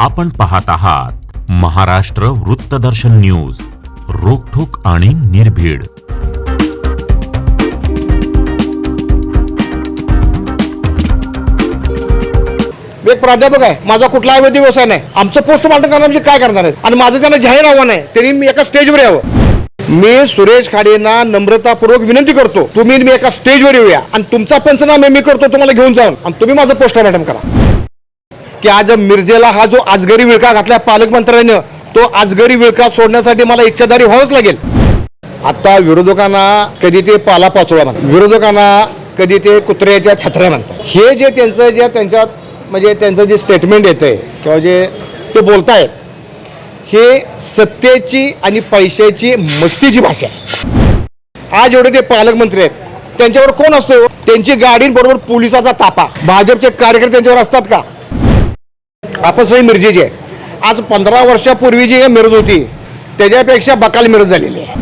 आपण पाहत आहात महाराष्ट्र वृत्तदर्शन न्यूज रोखोक आणि निर्भीड. मी एक प्राध्यापक आहे माझा कुठला अवैध व्यवसाय नाही. आमचं पोस्टमार्टम करणार म्हणजे काय करणार आहे? आणि माझं त्यांना जाहीर आव्हान आहे त्यांनी मी एका स्टेजवर यावं. मी सुरेश खाडेंना नम्रतापूर्वक विनंती करतो तुम्ही मी एका स्टेजवर येऊया. आणि तुमचा पंचनामे मी करतो तुम्हाला घेऊन जाऊन. आणि तुम्ही माझं पोस्टमार्टम करा. की आज मिरजेला हा जो आजगरी विळका घातला पालकमंत्र्यानं तो आजगरी विळका सोडण्यासाठी मला इच्छाधारी व्हावंच लागेल. आता विरोधकांना कधी ते पाला पाचोळा म्हणतात. विरोधकांना कधी ते कुत्र्याच्या छत्र्या म्हणतात. हे जे त्यांचं जे त्यांच्या म्हणजे त्यांचं जे स्टेटमेंट येतं आहे किंवा जे ते बोलतायत हे सत्तेची आणि पैशाची मस्तीची भाषा आहे. आज एवढे ते पालकमंत्री आहेत. त्यांच्यावर कोण असतो त्यांची गाडींबरोबर पोलिसाचा तापा भाजपचे कार्यकर्ते त्यांच्यावर असतात का? आपण सगळी मिरजेची आहे. आज पंधरा वर्षापूर्वी जी मिरज होती त्याच्यापेक्षा बकाल मिरज झालेली आहे.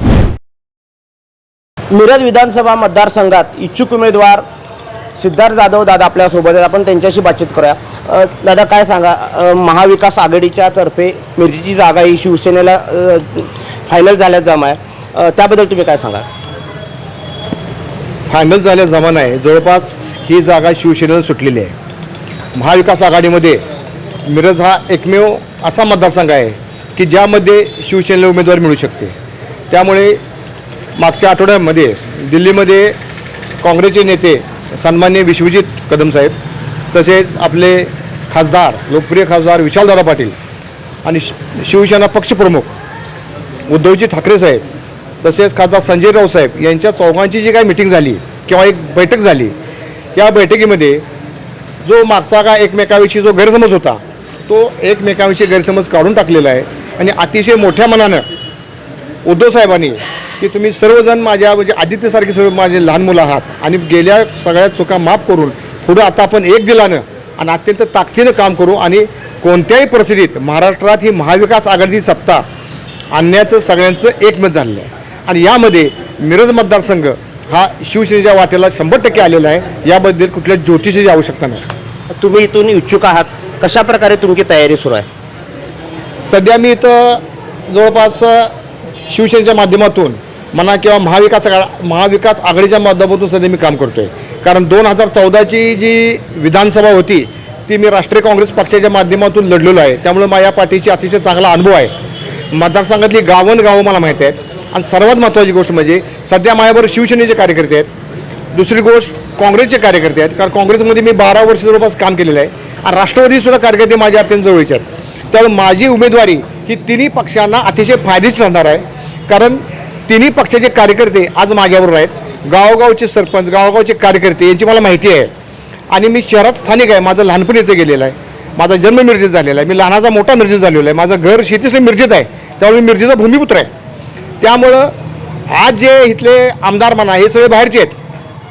मिरज विधानसभा मतदारसंघात इच्छुक उमेदवार सिद्धार्थ जाधव दादा आपल्यासोबत आहेत. आपण त्यांच्याशी बातचीत करूया. दादा काय सांगा? महाविकास आघाडीच्या तर्फे मिरजेची जागा ही शिवसेनेला फायनल झाल्यात जमा आहे. त्याबद्दल तुम्ही काय सांगा फायनल झाल्या जमाना आहे जवळपास ही जागा शिवसेनेला सुटलेली आहे. महाविकास आघाडीमध्ये मिरज हा एकमेव असा मतदारसंघ आहे की ज्यामध्ये शिवसेनेला उमेदवार मिळू शकते. त्यामुळे मागच्या आठवड्यामध्ये दिल्लीमध्ये काँग्रेसचे नेते सन्मान्य विश्वजित कदम साहेब तसेच आपले खासदार लोकप्रिय खासदार विशालदादा पाटील आणि शि- शिवसेना पक्षप्रमुख उद्धवजी ठाकरे साहेब तसेच खासदार संजय राव साहेब यांच्या चौघांची जी काही मिटिंग झाली किंवा एक बैठक झाली या बैठकीमध्ये जो मागचा का एकमेकाविषयी जो गैरसमज होता तो एकमेकांविषयी गैरसमज काढून टाकलेला आहे. आणि अतिशय मोठ्या मनानं उद्धव साहेबांनी की तुम्ही सर्वजण माझ्या म्हणजे आदित्यसारखे सर्व माझे लहान मुलं आहात आणि गेल्या सगळ्या चुका माफ करून पुढं आता आपण एक दिलानं आणि अत्यंत ताकदीनं काम करू आणि कोणत्याही परिस्थितीत महाराष्ट्रात ही महाविकास आघाडीची सत्ता आणण्याचं सगळ्यांचं एकमत झालेलं आहे. आणि यामध्ये मिरज मतदारसंघ हा शिवसेनेच्या वाटेला शंभर टक्के आलेला आहे. याबद्दल कुठल्या ज्योतिषाची आवश्यकता नाही. तुम्ही इथून इच्छुक आहात? कशा प्रकारे तुमची तयारी सुरू आहे? सध्या मी इथं जवळपास शिवसेनेच्या माध्यमातून म्हणा किंवा महाविकास आघा- महाविकास आघाडीच्या माध्यमातून सध्या मी काम करतो आहे कारण दोन हजार चौदाची जी विधानसभा होती ती मी राष्ट्रीय काँग्रेस पक्षाच्या माध्यमातून लढलेलो आहे. त्यामुळे माझ्या पाठीची अतिशय चांगला अनुभव आहे. मतदारसंघातली गावन गावं मला माहीत आहेत. आणि सर्वात महत्त्वाची गोष्ट म्हणजे सध्या माझ्याबरोबर शिवसेनेचे कार्यकर्ते आहेत. दुसरी गोष्ट काँग्रेसचे कार्यकर्ते आहेत. कारण काँग्रेसमध्ये मी बारा वर्ष जवळपास काम केलेलं आहे. राष्ट्रवादीसुद्धा कार्यकर्ते माझ्या अत्यंत जवळचे आहेत. त्यामुळे माझी उमेदवारी ही तिन्ही पक्षांना अतिशय फायदेशीर ठरणार आहे. कारण तिन्ही पक्षाचे कार्यकर्ते आज माझ्याबरोबर आहेत. गावोगावचे सरपंच गावोगावचे कार्यकर्ते यांची मला माहिती आहे. आणि मी शहरात स्थानिक आहे. माझं लहानपण इथे गेलेलं आहे. माझा जन्म मिरजेत झालेला आहे. मी लहानाचा मोठा मिरजेत झालेला आहे. माझं घर शेतीचं मिरजेत आहे. त्यामुळे मी मिरजेचा भूमिपुत्र आहे. त्यामुळं आज जे इथले आमदार म्हणा हे सगळे बाहेरचे आहेत.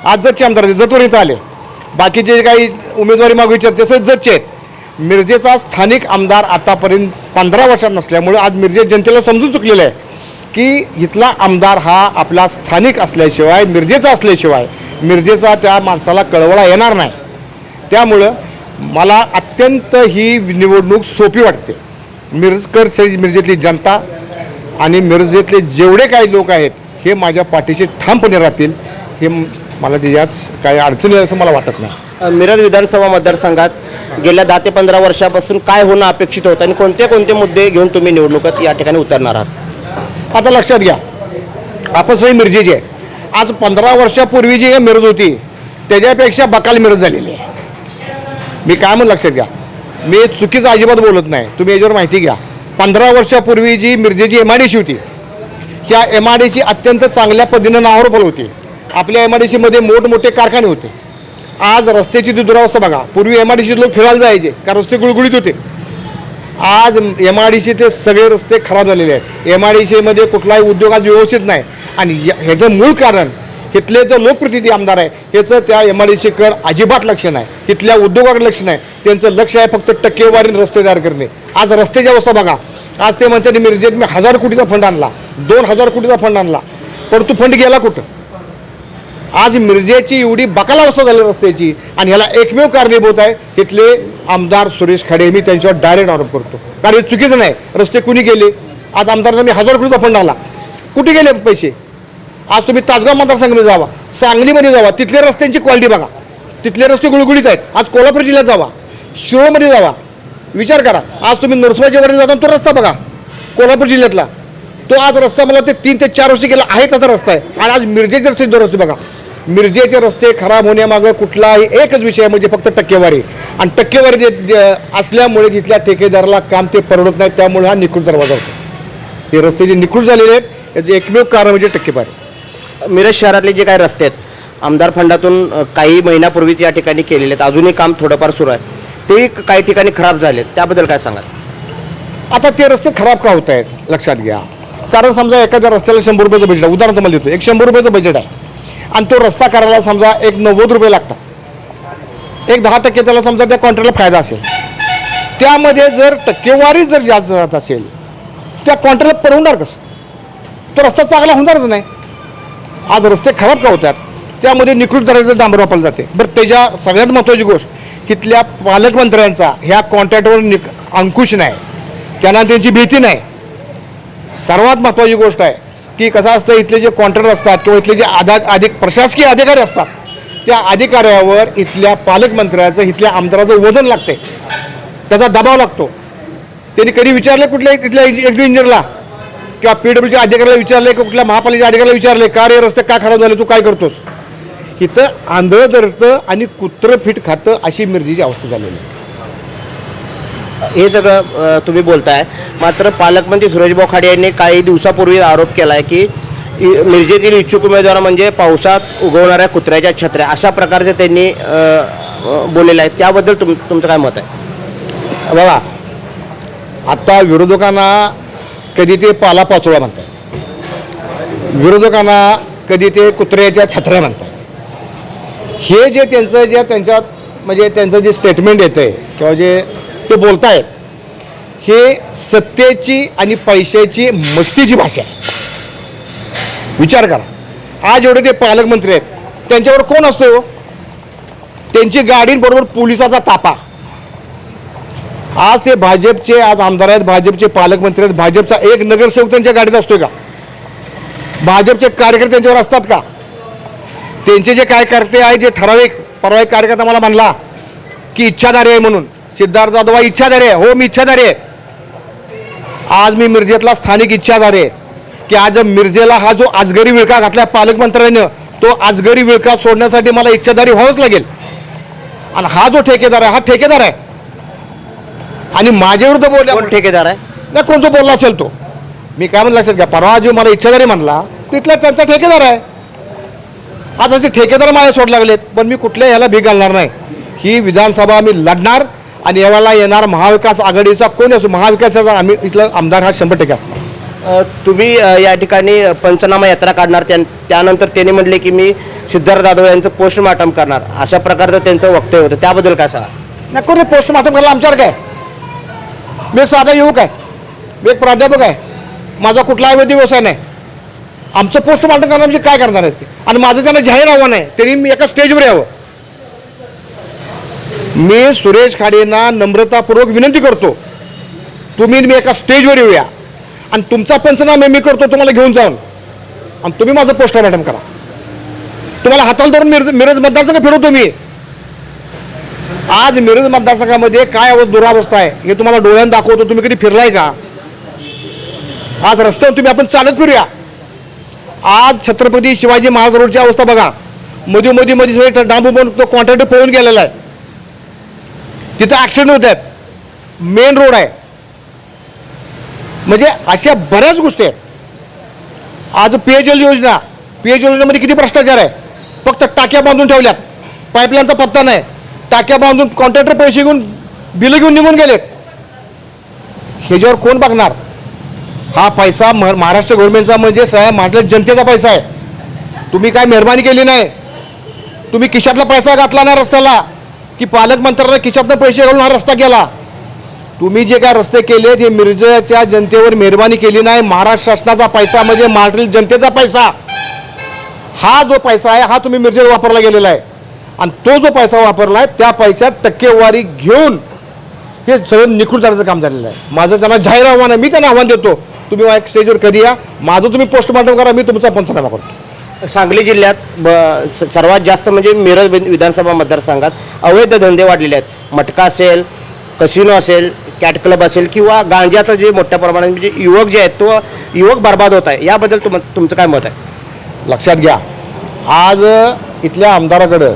आज जतचे आमदार जतवर इथं आले. बाकीचे जे काही उमेदवारी मागू इच्छित तसेच सगळे आहेत. मिरजेचा स्थानिक आमदार आतापर्यंत पंधरा वर्षात नसल्यामुळे आज मिरजे जनतेला समजून चुकलेलं आहे की इथला आमदार हा आपला स्थानिक असल्याशिवाय मिरजेचा असल्याशिवाय मिरजेचा त्या माणसाला कळवळा येणार नाही. त्यामुळं मला अत्यंत ही निवडणूक सोपी वाटते. मिरजकर सई मिरजेतली जनता आणि मिरजेतले जेवढे काही लोक आहेत हे माझ्या पाठीशी ठामपणे राहतील हे मला त्याच्यात काही अडचणी असं मला वाटत नाही. मिरज विधानसभा मतदारसंघात गेल्या दहा ते पंधरा वर्षापासून काय होणं अपेक्षित होतं आणि कोणते कोणते मुद्दे घेऊन तुम्ही निवडणुकीत या ठिकाणी उतरणार आहात? आता लक्षात घ्या. आपण सगळी मिरजेची आहे आज पंधरा वर्षापूर्वी जी मिरज होती त्याच्यापेक्षा बकाल मिरज झालेली आहे. मी काय म्हणून लक्षात घ्या. मी चुकीचं अजिबात बोलत नाही. तुम्ही याच्यावर माहिती घ्या. पंधरा वर्षापूर्वी जी मिरजेची एम आय डी सी होती ह्या एम आय डी सी अत्यंत चांगल्या पद्धतीनं नावावर होती आपल्या एम आय डी सीमध्ये मोठमोठे कारखाने होते. आज रस्त्याची ती दुरावस्था बघा. पूर्वी एम आय डी सीत लोक फिरायला जायचे कारण रस्ते गुळगुळीत होते. आज एम आय डी सीचे सगळे रस्ते खराब झालेले आहेत. एम आय डी सीमध्ये कुठलाही उद्योग आज व्यवस्थित नाही. आणि ह्याचं मूळ कारण इथले जो लोकप्रतिनिधी आमदार आहे त्याचं त्या एम आय डी सीकडे अजिबात लक्ष नाही. इथल्या उद्योगाकडे लक्ष नाही. त्यांचं लक्ष आहे फक्त टक्केवारी रस्ते तयार करणे. आज रस्त्याची अवस्था बघा. आज ते म्हणतात मिरजेत मी हजार कोटीचा फंड आणला. दोन हजार कोटीचा फंड आणला. परंतु फंड गेला कुठं? आज मिरजेची एवढी बकालावस्था झाली रस्त्याची आणि ह्याला एकमेव कारणीभूत आहे तिथले आमदार सुरेश खाडे मी त्यांच्यावर डायरेक्ट आरोप करतो. कारण हे चुकीचं नाही. रस्ते कुणी गेले आज आमदारांना मी हजार कोटीचा फंड आला. कुठे गेले पैसे? आज तुम्ही तासगाव मतदारसंघामध्ये जावा. सांगलीमध्ये जावा. तिथल्या रस्त्यांची क्वालिटी बघा. तिथले रस्ते गुळगुळीत आहेत. आज कोल्हापूर जिल्ह्यात जावा. शिरोळमध्ये जावा. विचार करा. आज तुम्ही नरसोबाच्या वरती जाता तो रस्ता बघा. कोल्हापूर जिल्ह्यातला. तो आज रस्ता मला वाटतं तीन ते चार वर्ष गेला आहे त्याचा रस्ता आहे. आणि आज मिरजेचे रस्ते दोन रस्ते बघा. मिरजेचे रस्ते खराब होण्यामागं कुठलाही एकच विषय म्हणजे फक्त टक्केवारी. आणि टक्केवारी असल्यामुळे तिथल्या ठेकेदाराला काम ते परवडत नाही त्यामुळे हा निकृष्ट दरवाजा होतो. हे रस्ते जे निकृष्ट झालेले आहेत याचे एकमेव कारण म्हणजे टक्केवारी. मिरज शहरातले जे काही रस्ते आहेत आमदार फंडातून काही महिन्यापूर्वीच या ठिकाणी केलेले आहेत. अजूनही काम थोडंफार सुरू आहे. तेही क- काही ठिकाणी खराब झालेत. त्याबद्दल काय सांगाल? आता ते रस्ते खराब का होत आहेत लक्षात घ्या. कारण समजा एखाद्या रस्त्याला शंभर रुपयाचं बजेट आहे. उदाहरण तुम्हाला देतो. एक शंभर रुपयाचं बजेट आहे. आणि तो रस्ता करायला समजा एक नव्वद रुपये लागतात. एक दहा टक्के त्याला समजा त्या कॉन्ट्रॅक्टला फायदा असेल. त्यामध्ये जर टक्केवारी जर जास्त जात असेल त्या कॉन्ट्रॅक्टला परवणार कसं? तो रस्ता चांगला होणारच नाही. आज रस्ते खराब का होतात? त्यामध्ये निकृत दराचं डांबर वापरलं जाते. बरं त्याच्या सगळ्यात महत्त्वाची गोष्ट तिथल्या पालकमंत्र्यांचा ह्या कॉन्ट्रॅक्टवर निक अंकुश नाही. त्यांना त्यांची भीती नाही. सर्वात महत्त्वाची गोष्ट आहे की कसं असतं इथले जे कॉन्ट्रॅक्टर असतात किंवा इथले जे आधा अधिक प्रशासकीय अधिकारी असतात त्या अधिकाऱ्यावर इथल्या पालकमंत्र्याचं इथल्या आमदाराचं वजन लागते. त्याचा दबाव लागतो. त्यांनी कधी विचारले कुठल्या इथल्या एक्झिक्युटिव्ह इंजिनियरला किंवा पी डब्ल्यूच्या अधिकाऱ्याला विचारले किंवा कुठल्या महापालिकेच्या अधिकाऱ्याला विचारले का रे रस्ते का खराब झाले तू काय करतोस? इथं आंधळं धरतं आणि कुत्रं फिट खातं अशी मिरजीची अवस्था झालेली आहे. हे सगळं तुम्ही बोलताय. मात्र पालकमंत्री सुरेशभाऊ खाडे यांनी काही दिवसापूर्वी आरोप केला आहे की मिरजेतील इच्छुक उमेदवार म्हणजे पावसात उगवणाऱ्या कुत्र्याच्या छत्र्या अशा प्रकारचे त्यांनी बोललेलं आहे त्याबद्दल तुम तुमचं काय मत आहे? बघा आत्ता विरोधकांना कधी ते पाला पाचोळा म्हणतात. विरोधकांना कधी ते कुत्र्याच्या छत्र्या म्हणतात. हे जे त्यांचं जे त्यांच्यात म्हणजे त्यांचं जे स्टेटमेंट येतं आहे किंवा जे ते बोलतायत हे सत्तेची आणि पैशाची मस्तीची भाषा आहे. विचार करा. आज एवढे ते पालकमंत्री आहेत त्यांच्यावर कोण असतो हो? त्यांची त्यांची गाडीबरोबर पोलिसाचा तापा आज ते भाजपचे आज आमदार आहेत भाजपचे पालकमंत्री आहेत भाजपचा एक नगरसेवक त्यांच्या गाडीत असतोय का? भाजपचे कार्यकर्ते त्यांच्यावर असतात का? त्यांचे जे कार्यकर्ते आहे जे ठराविक परवा एक कार्यकर्ता मला म्हणला की इच्छाधारी आहे म्हणून. सिद्धार्थ जाधव इच्छाधारी आहे. हो मी इच्छाधारी आहे. आज मी मिरजेतला स्थानिक इच्छाधारी आहे. की आज मिरजेला हा जो आजगरी विळका घातला पालकमंत्र्यानं तो आजगरी विळका सोडण्यासाठी मला इच्छाधारी व्हावंच लागेल. आणि हा जो ठेकेदार आहे हा ठेकेदार आहे. आणि माझ्या विरुद्ध बोलल्या कोण ठेकेदार आहे? नाही कोण जो बोलला असेल तो. मी काय म्हणलं असेल का परवा जो मला इच्छाधारी म्हणला तिथला त्यांचा ठेकेदार आहे. आज असे ठेकेदार माझ्या सोड लागलेत पण मी कुठल्या याला भीक घालणार नाही. ही विधानसभा मी लढणार आणि यावेळेला येणार महाविकास आघाडीचा कोण असो महाविकासाचा आम्ही इथला आमदार हा शंभर टक्के असणार. तुम्ही या ठिकाणी पंचनामा यात्रा काढणार त्यां त्यानंतर त्यांनी म्हटले की मी सिद्धार्थ जाधव यांचं पोस्टमार्टम करणार. अशा प्रकारचं त्यांचं वक्तव्य होतं. त्याबद्दल काय सांगा? नाही कोणी पोस्टमार्टम करायला आमच्यावर काय? मी एक साधा युवक आहे. मी एक प्राध्यापक आहे. माझा कुठलाही वैद्य व्यवसाय नाही. आमचं पोस्टमार्टम करणार म्हणजे काय करणार आहेत ते? आणि माझं त्यांना जाहीर आव्हान आहे. त्यांनी मी एका स्टेजवर यावं. मी सुरेश खाडेंना नम्रतापूर्वक विनंती करतो. तुम्ही मी एका स्टेजवर येऊया. आणि तुमचा पंचनामे मी करतो तुम्हाला घेऊन जाऊन. आणि तुम्ही माझं पोस्टमार्टम करा. तुम्हाला हाताला धरून मिरज मिरज मतदारसंघ फिरवतो मी. आज मिरज मतदारसंघामध्ये काय अवस्था दुरावस्था आहे हे तुम्हाला डोळ्यानं दाखवतो. तुम्ही कधी फिरलाय का? आज रस्त्यावर तुम्ही आपण चालत फिरूया. आज छत्रपती शिवाजी महाराज रोडची अवस्था बघा. मध्ये मध्ये मध्ये सगळे डांबू बनतो तो कॉन्ट्रॅक्टर पळून गेलेला आहे. तिथं ॲक्सिडेंट होत आहेत. मेन रोड आहे. म्हणजे अशा बऱ्याच गोष्टी आहेत. आज पेयजल योजना पेयजल योजनेमध्ये किती भ्रष्टाचार आहे? फक्त टाक्या बांधून ठेवल्यात. पाईपलाईनचा पत्ता नाही. टाक्या बांधून कॉन्ट्रॅक्टर पैसे घेऊन बिलं घेऊन निघून गेलेत. ह्याच्यावर कोण बघणार? हा पैसा म- महाराष्ट्र गव्हर्नमेंटचा म्हणजे सगळ्या महाराष्ट्र जनतेचा पैसा आहे. तुम्ही काय मेहरबानी केली नाही? तुम्ही खिशातला पैसा घातला नाही रस्त्याला? की पालकमंत्र्यांना खिशातनं पैसे घालून हा रस्ता गेला. तुम्ही जे काय रस्ते केले हे मिरजेच्या जनतेवर मेहरबानी केली नाही महाराष्ट्र शासनाचा पैसा म्हणजे महाराष्ट्रीय जनतेचा पैसा. हा जो पैसा आहे हा तुम्ही मिरजेवर वापरला गेलेला आहे. आणि तो जो पैसा वापरला आहे त्या पैशात टक्केवारी घेऊन हे सगळं निखून जाण्याचं काम झालेलं आहे. माझं त्यांना जाहीर आव्हान आहे मी त्यांना आव्हान देतो. तुम्ही स्टेजवर कधी या माझं तुम्ही पोस्टमार्टम करा मी तुमचा पंचनामा करतो. सांगली जिल्ह्यात ब स- सर्वात जास्त म्हणजे मिरज विधानसभा मतदारसंघात अवैध धंदे वाढलेले आहेत. मटका असेल कसिनो असेल कॅट क्लब असेल किंवा गांजाचं जे मोठ्या प्रमाणात म्हणजे युवक जे आहेत तो युवक बर्बाद होत आहे. याबद्दल तुम तुमचं काय मत आहे? लक्षात घ्या. आज इथल्या आमदाराकडं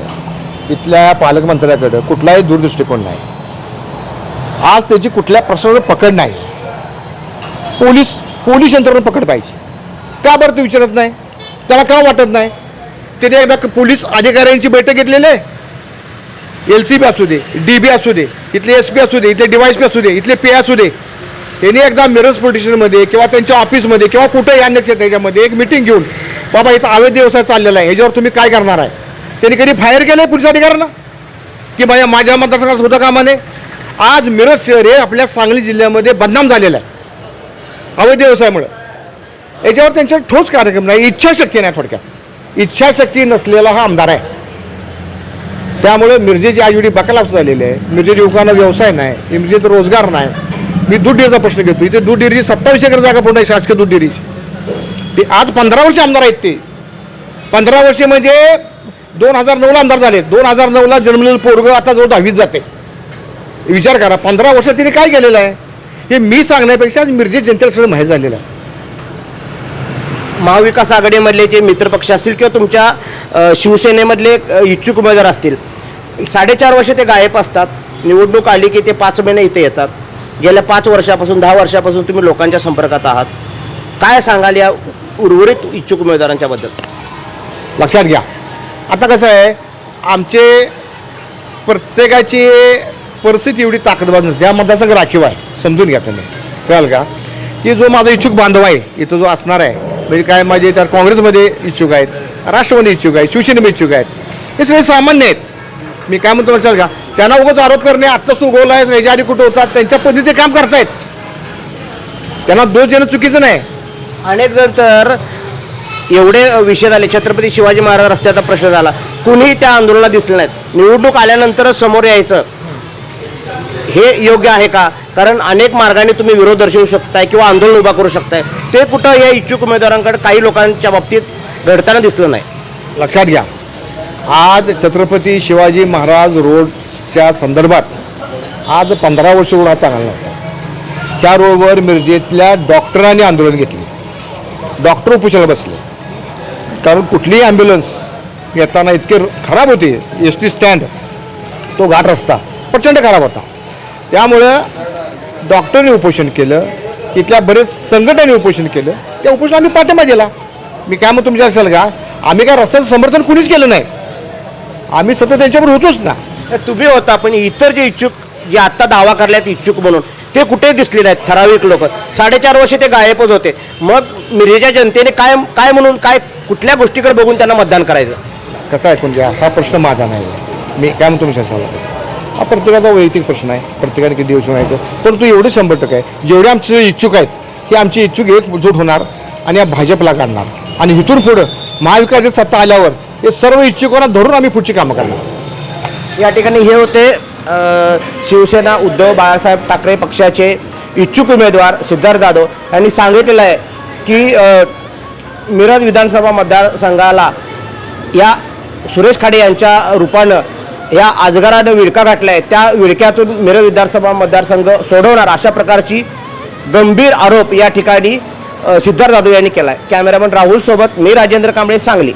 इथल्या पालकमंत्र्याकडं कुठलाही दूरदृष्टिकोन नाही. आज त्याची कुठल्या प्रश्नावर पकड नाही. पोलीस पोलीस यंत्रणा पकड पाहिजे. का बरं तू विचारत नाही? त्याला का वाटत नाही? त्याने एकदा पोलीस अधिकाऱ्यांची बैठक घेतलेली आहे. एल सी बी असू दे डी बी असू दे इथले एस पी असू दे इथले डिवायस पी असू दे इथले पे असू दे त्यांनी एकदा मिरज पोलिटिशनमध्ये किंवा त्यांच्या ऑफिसमध्ये किंवा कुठंही अन्य क्षेत्र याच्यामध्ये एक मिटिंग घेऊन बाबा इथं अवैध व्यवसाय चाललेला आहे ह्याच्यावर तुम्ही काय करणार आहे? त्यांनी कधी फायर केलं आहे पोलीस अधिकाऱ्यांना? की माझ्या माझ्या मतदारसंघात होतं कामाने आज मिरज शहर हे आपल्या सांगली जिल्ह्यामध्ये बदनाम झालेलं आहे. अवैध व्यवसायामुळे. याच्यावर त्यांचा ठोस कार्यक्रम नाही इच्छाशक्ती नाही थोडक्यात. इच्छाशक्ती नसलेला हा आमदार आहे. त्यामुळे मिरजेची आज बकलाप झालेली आहे. मिरजेच्या युवकांना व्यवसाय नाही मिरजेत रोजगार नाही. मी दूध डेअरीचा प्रश्न घेतो इथे दूध डेअरीची सत्तावीस एकर जागा पूर्ण आहे? शासकीय दूध डेअरीची. ते आज पंधरा वर्ष आमदार आहेत ते. पंधरा वर्षे म्हणजे दोन हजार नऊला आमदार झाले. दोन हजार नऊला जन्मलेलं पोरगं आता जवळ दहावीत जाते. विचार करा पंधरा वर्षात तिने काय केलेलं आहे? हे मी सांगण्यापेक्षा आज मिरजेत जनतेला सगळं माहीत झालेलं आहे. महाविकास आघाडीमधले जे मित्रपक्ष असतील किंवा तुमच्या शिवसेनेमधले इच्छुक उमेदवार असतील साडेचार वर्ष ते गायब असतात. निवडणूक आली की ते पाच महिने इथे येतात. गेल्या पाच वर्षापासून दहा वर्षापासून तुम्ही लोकांच्या संपर्कात आहात. काय सांगाल या उर्वरित इच्छुक उमेदवारांच्या बद्दल? लक्षात घ्या. आता कसं आहे आमचे प्रत्येकाची परिस्थिती एवढी ताकदवार नसते. या मतदारसंघ राखीव आहे. समजून घ्या तुम्ही. कळाल का? की जो माझा इच्छुक बांधव आहे इथं जो असणार आहे म्हणजे काय माझे तर काँग्रेसमध्ये इच्छुक आहेत राष्ट्रवादी इच्छुक आहेत शिवसेनेमध्ये इच्छुक आहेत. हे सगळे सामान्य आहेत. मी काय म्हणतो लक्षात घ्या त्यांना उगाच आरोप करणे आत्ताच तू गोल आहेस ह्याच्या आधी कुठं होतात त्यांच्या पद्धतीने काम करतायत. त्यांना दोष देणं चुकीचं नाही. अनेक जण तर एवढे विषय झाले. छत्रपती शिवाजी महाराज रस्त्याचा प्रश्न झाला. कुणीही त्या आंदोलनात दिसले नाहीत. निवडणूक आल्यानंतरच समोर यायचं. हे योग्य आहे का? कारण अनेक मार्गाने तुम्ही विरोध दर्शवू शकताय किंवा आंदोलन उभा करू शकताय. ते कुठं या इच्छुक उमेदवारांकडे काही लोकांच्या बाबतीत घडताना दिसलं नाही. लक्षात घ्या. आज छत्रपती शिवाजी महाराज रोडच्या संदर्भात आज पंधरा वर्ष रोड हा चांगला नव्हता. त्या रोडवर मिरजेतल्या डॉक्टरांनी आंदोलन घेतले. डॉक्टर उपोषणाला बसले. कारण कुठलीही ॲम्ब्युलन्स येताना इतके खराब होते. एस टी स्टँड तो घाट रस्ता प्रचंड खराब होता. त्यामुळं डॉक्टरने उपोषण केलं इथल्या बरेच संघटनांनी उपोषण केलं. त्या उपोषण आम्ही पाठिंबा दिला. मी काय मग तुमच्या असेल का? आम्ही काय रस्त्याचं समर्थन कुणीच केलं नाही. आम्ही सतत त्यांच्यावर होतोच ना. तुम्ही होता पण इतर जे इच्छुक जे आत्ता दावा करल्यात इच्छुक म्हणून ते कुठे दिसले नाहीत ठराविक लोक. साडेचार वर्ष ते गायबच होते. मग मिरजेच्या जनतेने काय काय म्हणून काय कुठल्या गोष्टीकडे बघून त्यांना मतदान करायचं? कसं ऐकून घ्या हा प्रश्न माझा नाही. मी काय म्हणतो तुमच्या असायला हा प्रत्येकाचा वैयक्तिक प्रश्न आहे. प्रत्येकाने किती दिवस व्हायचं परंतु एवढे शंभर टक्के आहे. जेवढे आमचे इच्छुक आहेत की आमचे इच्छुक एकजूट होणार आणि या भाजपला काढणार. आणि इथून पुढं महाविकासची सत्ता आल्यावर हे सर्व इच्छुकांना धरून आम्ही पुढची कामं करणार. या ठिकाणी हे होते शिवसेना उद्धव बाळासाहेब ठाकरे पक्षाचे इच्छुक उमेदवार सिद्धार्थ जाधव. यांनी सांगितलेलं आहे की मिरज विधानसभा मतदारसंघाला या सुरेश खाडे यांच्या रूपानं या आजगारानं विळका घातल्या. आहेत त्या विळक्यातून मिरज विधानसभा मतदारसंघ सोडवणार अशा प्रकारची गंभीर आरोप या ठिकाणी सिद्धार्थ जाधव यांनी केला आहे कॅमेरामन राहुलसोबत मी राजेंद्र कांबळे सांगली.